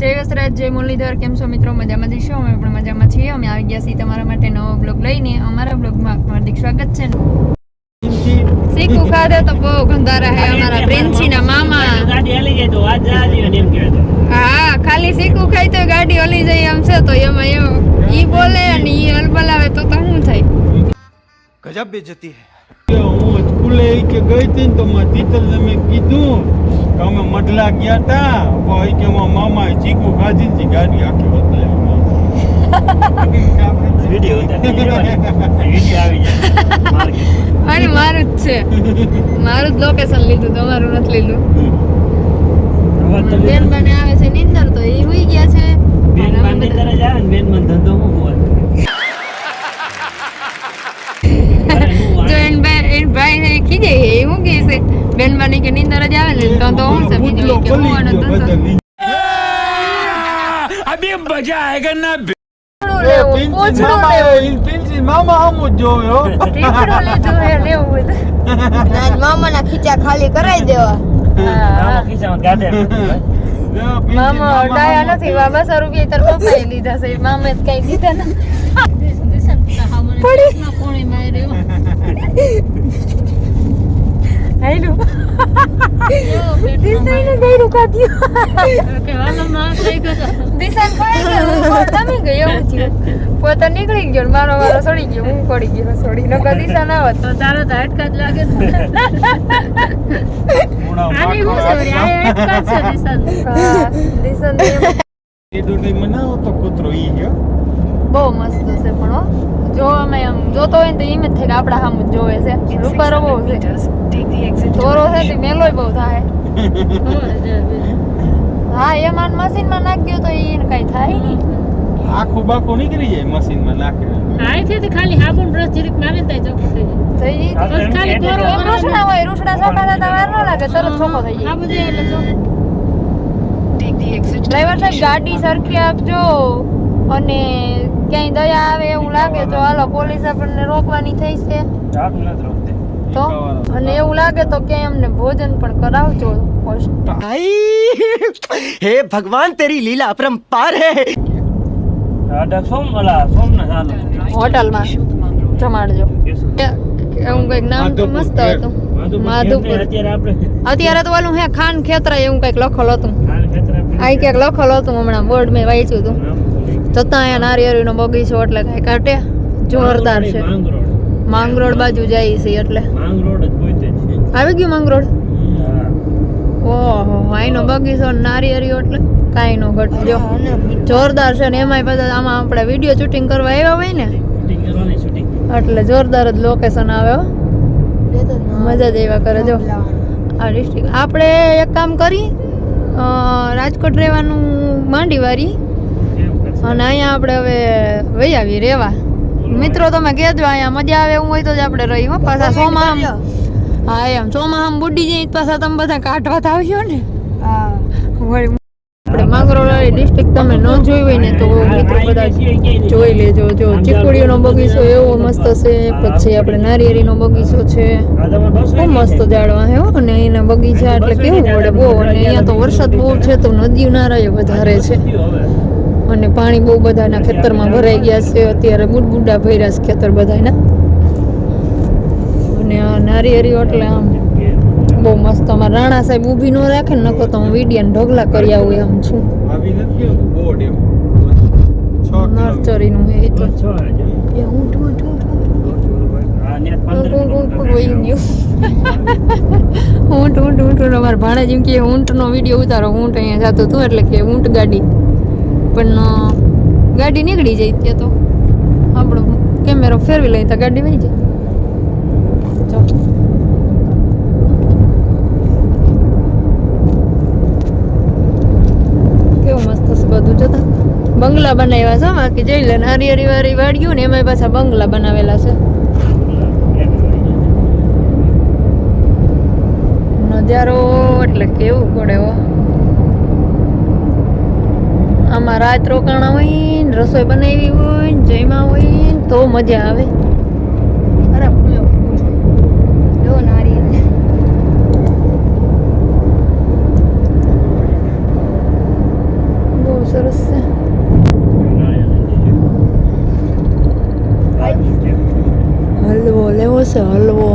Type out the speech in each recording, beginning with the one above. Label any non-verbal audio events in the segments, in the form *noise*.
જય વસરાજ મુરલીધર કેમ છો મિત્રો? મજામાં જઈશું અમે પણ મજામાં છીએ. અમે આવી ગયા છીએ તમારા માટે નવો બ્લોગ લઈને. અમારા બ્લોગમાં હાર્દિક સ્વાગત છે. શીખું ખાધે તો બહુ ગંધારા હે અમારા પ્રેમચીના મામા. હા ખાલી સીખું ખાઈ તો ગાડી હલી જાય એમ છે તો એમાં એમ. ઈ બોલે અને ઈ અલબલાવે તો તો શું થાય? ગજબ બેજતી હે. હું સ્કૂલે કે ગઈ હતી તો મારા ટીચરને મેં કીધું અમે મઢલા ગયા તા પણ ઈ કે મામાએ ચીકુ ખાધી ને ગાડી આખી બદલાવી આવી *laughs* મારું જ છે. મારું જ લોકેશન લીધું તમારું નથી લીધું. બેન. બને આવે છે નિંદર તો એ હુઈ ગયા છે. બેન આવે બેન મને ધંધો હું બોલ. *laughs* જો ભાઈ એન ભાઈ ને કીધે બેનવાની કે નીંદર જ આવે ને તો તો હું છે બીજું કે હું અભી મજા આયેગા ના ખીચા ખાલી કરાવી દેવા. મામા નથી બાબા સો રૂપિયા લીધા છે મામે જ કઈ દીધા ના પડી. હાયલું દિશાને ગયરું કાઢ્યું દિશાને પડી ગયું ઉપર તમે ગઈ એવું થયું. પોતે નીકળી ગયો ને મારો વારો સડી ગયો હું પડી ગયો સડી. નકર દિશા ના હોત. તો તારો તો અટકા જ લાગે આની હું સડી આ અટકા છે દિશાન. *laughs* એ દોડી મનાવો તો કૂતરો ઈ ગયો બહુ મસ્ત છે પણ હો. જો અમે આમ જોતો હોય ને તો એમ જ થાય કે આપણા સામું જ જોવે છે. રૂપારો બહુ છે. છે બહુ થાય. *laughs* હા એ માન મશીનમાં નાખ્યો તો એને કઈ થાય નહીં. આખું બાખું નીકળી જાય મશીનમાં નાખે આયથી ખાલી સાબુન બ્રશ જરીક મારે ને ચોખ્ખું થઈ જાય. થઈ હા, તો જાય એમ ખાલી કોરો રૂસડા હોય રૂસડા સાફા થતા વાર ન લાગે તરત ચોખ્ખો થઈ આ જાય બધું એટલે ચોખ્ખું. ડ્રાઈવર સાહેબ ગાડી સરખી આપજો. અને ક્યાંય દયા આવે એવું લાગે તો હાલો પોલીસ આપણને રોકવાની થઈ છે. તો? અને એવું લાગે તો કે એમને ભોજન પણ કરાવજો હે ભગવાન તેરી લીલા અપરંપાર હે. હોટલમાં જમાડજો. એવું કંઈક નામ તો મસ્ત હતું. માધુપુર અત્યારે તો ઓલું હે ખાન ખેતરા એવું કંઈક લખેલ હતું. આઈ ક્યાંક લખલ હતું હમણાં બોર્ડ મેં વાંચ્યું હતું. જતા અહીંયા નારિયેરીનો બગીચો એટલે કઈ કાટે જોરદાર છે. માંગરોળ. બાજુ જાય છે એટલે. માંગરોળ જ પોતે છે. આવી ગયું માંગરોળ? હા. ઓહો આઈનો બગીચો ને નારિયેળીઓ એટલે કાંઈ નો ઘટજો જોરદાર છે ને એમાંય બધા આમાં આપણે વીડિયો શૂટિંગ કરવા આવ્યા હોય ને? શૂટિંગ કરવાની શૂટિંગ એટલે જોરદાર જ લોકેશન આવે હો. મજા જ એવા કરે જો. આ ડિસ્ટ્રિક્ટ આપણે એક કામ કરી રાજકોટ રહેવાનું માંડી વારી કેમ કરશે? અને અહીંયા આપણે હવે વહી આવી રેવા મિત્રો તમે કહેજો અહીંયા મજા આવે એવું હોય તો જ આપણે રહી હો. પાછા સોમાં હા એમ. ચોમાહામ બુડી જાય પાછા તમે બધા કાઢવા તો આવ્યો ને. આપણે માંગરોળ ડિસ્ટ્રિક્ટ તમે ન જોઈ હોય ને તો મિત્રો બધા જોઈ લેજો. જો ચીકુડીઓનો બગીચો એવો મસ્ત છે પછી આપણે નારિયેળીનો બગીચો છે. બહુ મસ્ત જાડવા હે. અને એના બગીચા એટલે કેવું પડે બહુ. અને અહીંયા તો વરસાદ બહુ છે તો નદી નારાય વધારે છે. અને પાણી બહુ બધાના ખેતરમાં ભરાઈ ગયા છે. અત્યારે બુડબુડા ભર્યા છે ખેતર બધાના અને આ નારિયેળી એટલે આમ બહુ મસ્ત. અમારા રાણા સાહેબ ઊભી ન રાખે ને નકો તો હું વિડિયાને ઢગલા કરી આવું એમ છું. નર્સરીનું હે એ તો એ ઊંટ ઊંટ ઊંટ અમારા ભાણે જેમ કે ઊંટનો વીડિયો ઉતારો. ઊંટ અહીંયા જતો હતો એટલે કે ઊંટ ગાડી. પણ ગાડી નીકળી જાય ત્યાં તો. આપણો કેમેરો ફેરવી લઈ તો ગાડી વહી જાય. કેવું મસ્ત છે બધું જોતા બંગલા બનાવ્યા છે બાકી જઈ લે હરી હરી વારી વાળ્યું ને એમાં પાછા બંગલા બનાવેલા છે. નજારો એટલે કેવું પડે, હો. આમાં રાત રોકાણા હોય ને રસોઈ બનાવી હોય ને જમ્યા હોય ને તો મજા આવે. બહુ સરસ છે હલવો લેવો છે હલવો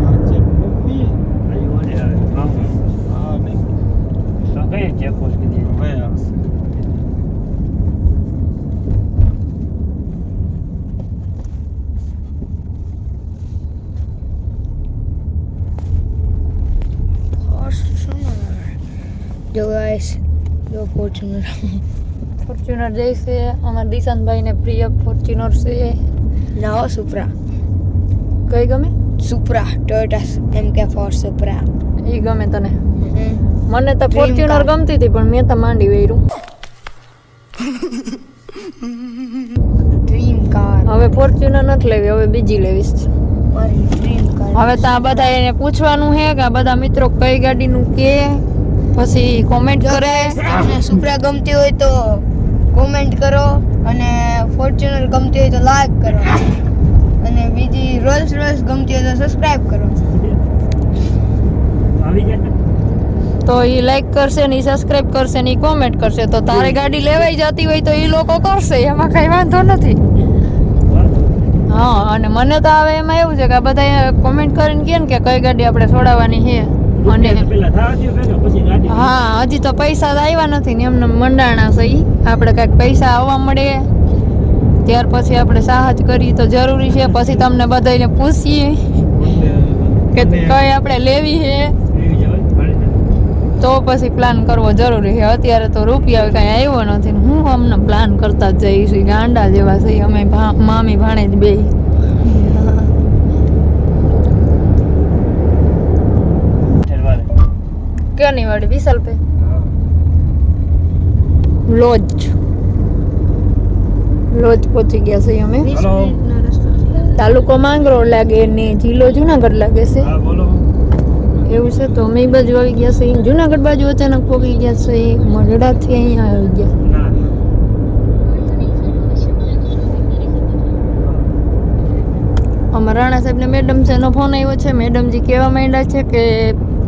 આ ચેક મૂકવી આ નહીં હવે આવશે જો ગાઈસ જો ફોર્ચ્યુનર ફોર્ચ્યુનર જઈશે અમારા દિશાંતભાઈને પ્રિય ફોર્ચ્યુનર છે નાઓ સુપ્રા કઈ ગમે સુપ્રા ટોયોટા એમ કે ફોર સુપ્રા એ ગમે તને મને તો ફોર્ચ્યુનર ગમતી હતી પણ મેં તો માંડી વેર્યું ડ્રીમ કાર હવે ફોર્ચ્યુનર નથી લેવી હવે બીજી લેવીશ મારી હવે તો આ બધા એને પૂછવાનું છે કે આ બધા મિત્રો કઈ ગાડીનું કે પછી કોમેન્ટ કરે. તમને સુપ્રા ગમતી હોય તો કોમેન્ટ કરો અને ફોર્ચ્યુનર ગમતી હોય તો લાઈક કરો. અને બીજી રોલ્સ રોલ્સ ગમતી હોય તો સબસ્ક્રાઇબ કરો. તો એ લાઈક કરશે ને એ સબસ્ક્રાઇબ કરશે ને એ કોમેન્ટ કરશે. તો તારે ગાડી લેવાઈ જતી હોય તો એ લોકો કરશે. એમાં કઈ વાંધો નથી. હા અને મને તો હવે એમાં એવું છે કે બધા કોમેન્ટ કરીને કહે ને કે કઈ ગાડી આપણે છોડાવવાની છે. અને હા હજી તો પૈસા આવ્યા નથી ને એમને મંડાણા સહી. આપણે કાંઈક પૈસા આવવા મળે ત્યાર પછી આપણે સાહસ કરી તો જરૂરી છે પછી તમને બધાને પૂછીએ કે કઈ આપણે લેવી છે. તો પછી પ્લાન કરવો જરૂરી છે અત્યારે તો રૂપિયા કાંઈ આવ્યો નથી ને હું અમને પ્લાન કરતા જ જઈશું ગાંડા જેવા છે અમે મામી ભાણે જ બે ક્યાંની વાડી વિશાલ પે લોજ. લોજ પહોંચી ગયા છે અમે. તાલુકો માંગરો લાગે ને જિલ્લો જુનાગઢ લાગે છે. એવું છે તો અમે બાજુ આવી ગયા છે. જુનાગઢ બાજુ અચાનક પહોંચી ગયા છે. મઢડાથી અહીંયા આવી ગયા. અમારા રાણા સાહેબને મેડમ છે એનો ફોન આવ્યો છે. મેડમજી કહેવા માંડ્યા છે કે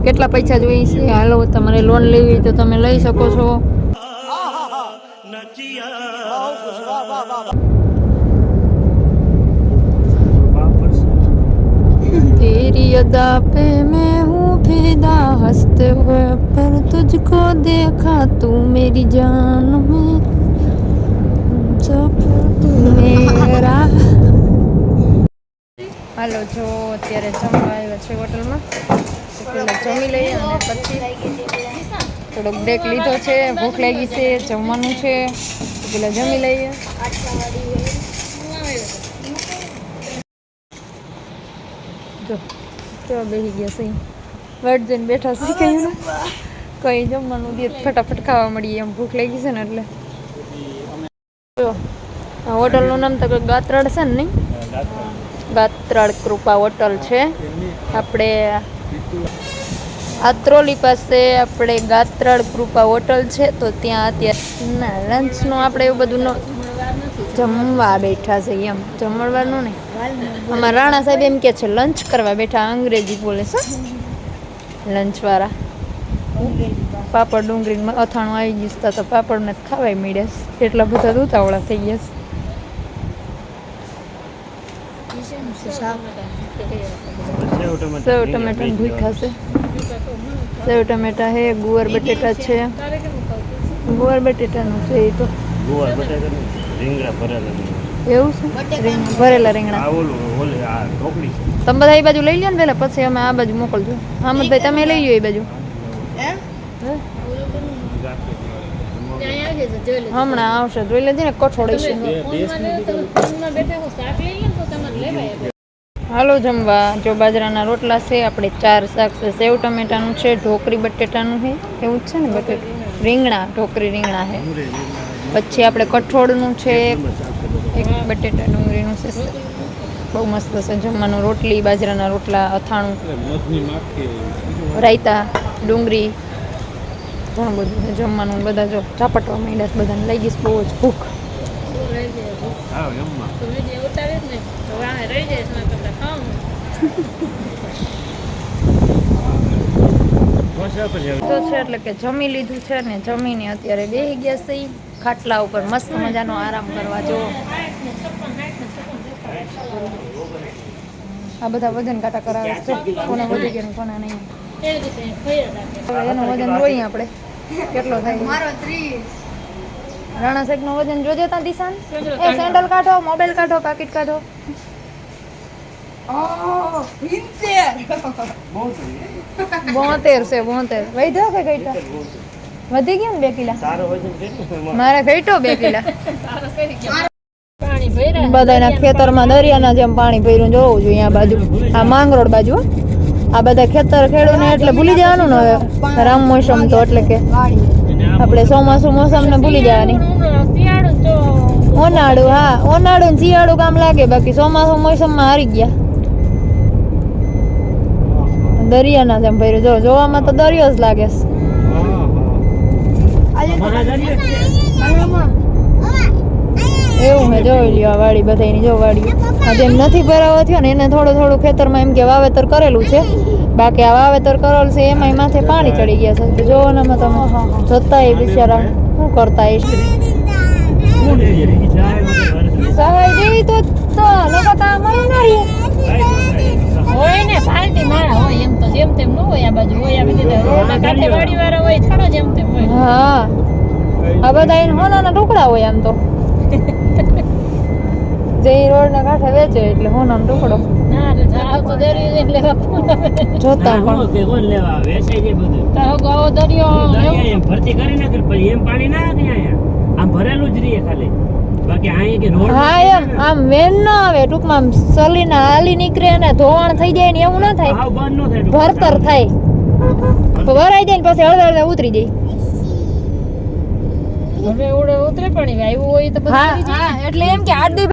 કેટલા પૈસા જોઈએ છે હાલો તમારે લોન લેવી તો તમે લઈ શકો છો બાપ પડશે. तेरी अदा पे मैं हूँ फिदा हंसते हुए पर तुझको देखा तू मेरी जान में जब तू मेरा હાલો જો અત્યારે જમવા આવ્યા છે હોટલમાં તો પહેલા જમી લઈએ અને પછી થોડોક બ્રેક લીધો છે, ભૂખ લાગી છે, જમવાનું છે પેલા જમી લઈએ. જો, કેવા બેસી ગયા સહી વાટ જઈને બેઠા છે કઈ કઈ જમવાનું દે, ફટાફટ ખાવા મળીએ, એમ ભૂખ લાગી છે ને એટલે. જો હોટલનું નામ તો ગાત્રાડ છે ને નહીં? ગાત્રાળ કૃપા હોટલ છે. આપણે આત્રોલી પાસે આપણે ગાત્રાળ કૃપા હોટલ છે તો ત્યાં અત્યારે ના લંચનું આપણે એવું બધું ન જમવા બેઠા છે એમ. જમણવાનું નહીં. અમારા રાણા સાહેબ એમ કે છે લંચ કરવા બેઠા અંગ્રેજી બોલે છે. લંચવાળા પાપડ ડુંગળી અથાણું આવી ગયું તો પાપડને જ ખાવાય મળ્યા એટલા બધા દૂતાવળા ઉતાવળા થઈ ગયા છે. સૌ ટમેટા ભૂખ છે. સેવ ટમેટા હે ગુવાર બટેટા છે. ગુવાર બટેટાનું છે એ તો. ગુવાર બટાકાનું રીંગણા ભરેલા એવું છે? ભરેલા રીંગણા. તમે બધા એ બાજુ લઈ લો ને પેલા પછી અમે આ બાજુ મોકલજો. હામદભાઈ તમે લઈ લો એ બાજુ. હમણાં આવશે. જોઈ લેજે ને કઠોળ છે હાલો જમવા. જો બાજરાના રોટલા છે, આપણે ચાર શાક છે. સેવ ટમેટાનું છે ઢોકરી બટેટાનું છે. એવું જ છે ને બટેટ? રીંગણા ઢોકરી રીંગણા છે. પછી આપણે કઠોળનું છે, એક બટેટા ડુંગળીનું છે. બહુ મસ્ત છે જમવાનું. રોટલી, બાજરાના રોટલા, અથાણું, રાયતા, ડુંગળી, ઘણું બધું જમવાનું. બધા જો ઝાપટવા માંડ્યા બધાને લઈ ગઈશ બહુ જ ભૂખ. હા એમમાં. વોટ્સએપ જ ને તો છે એટલે કે જમી લીધું છે ને જમીને અત્યારે બેહી ગયા છે. ખાટલા ઉપર મસ્ત મજાનો આરામ કરવા જો. આ બધા વજન કાટા કરાવે છે. કોને વધી ગયું કોને નહીં. એનું વજન જોઈએ આપણે. કેટલો થાય? મારો ત્રીસ. રાણા શેખનું વજન જોજે તા દિશાન. એ સેન્ડલ કાઢો. મોબાઈલ કાઢો પાકીટ કાઢો. બોતેર છે બોતેર. વૈધો કે ઘટ્યો? વધી ગયું ને બે કિલા? તારો વજન કેટલું મારે? ઘટ્યો બે કિલા. *laughs* બધાના ખેતરમાં દરિયાના જેમ પાણી ભર્યું જોવું જોઈએ આ બાજુ. આ માંગરોળ બાજુ આ બધા ખેતર ખેડૂને એટલે ભૂલી જવાનું ને હવે. રામ મોસમ તો એટલે કે. આપણે ચોમાસું મોસમ ને ભૂલી જવાની. ઉનાળો, ઉનાળુ હા ઉનાળુ ને શિયાળુ કામ લાગે બાકી ચોમાસું મોસમમાં હારી ગયા. દરિયાના જેમ ભર્યું. જો જોવામાં તો દરિયો જ લાગે. એવું મેં જોઈ લ્યો આ વાડી બધાની જો વાડી. આ જેમ નથી ભરાવો થયો ને એને થોડું થોડું ખેતરમાં એમ કે વાવેતર કરેલું છે. બાકી આ વાવેતર કરોલ છે એમાં માથે પાણી ચડી ગયા છે. તો જોવો ને એમાં તમે. જોતા એ બિચારા શું કરતા એ? સહાય દેવી તો તો. લોકો તો અમારું ના હોય ને પાલટી મારા હોય એમ તો જેમ તેમ ન હોય આ બાજુ. હોય આ બધી રોડના કાંઠે વાડી વાળા હોય થોડો જેમ તેમ હોય. હા. આ બધા એને હોનાના ટુકડા હોય આમ તો. *laughs* જે રોડ ના કાંઠે વેચે એટલે હોનાનો ટુકડો ના રે જાવ તો દરિયો જઈને લેવા ફોન આવે જોતા પણ કે કોણ લેવા આવે? જાય બધું. તારો દરિયો એમ ભરતી કરી નાખે પછી એમ પાણી ના આવે અહીંયા આમ ભરેલું જ રહીએ ખાલી. બાકી અહીંયા કે રોડ હા એમ આમ વેન ના આવે ટૂંકમાં આમ હાલી નીકળે અને ધોવાણ થઈ જાય ને એવું ના થાય. બંધ ન થાય ભરતર થાય. ભરાઈ જાય ને પછી અડધા અડધા ઉતરી જાય. હવે ઉતરે પણ આવ્યું હોય તો બધું હા હા એટલે એમ કે આડી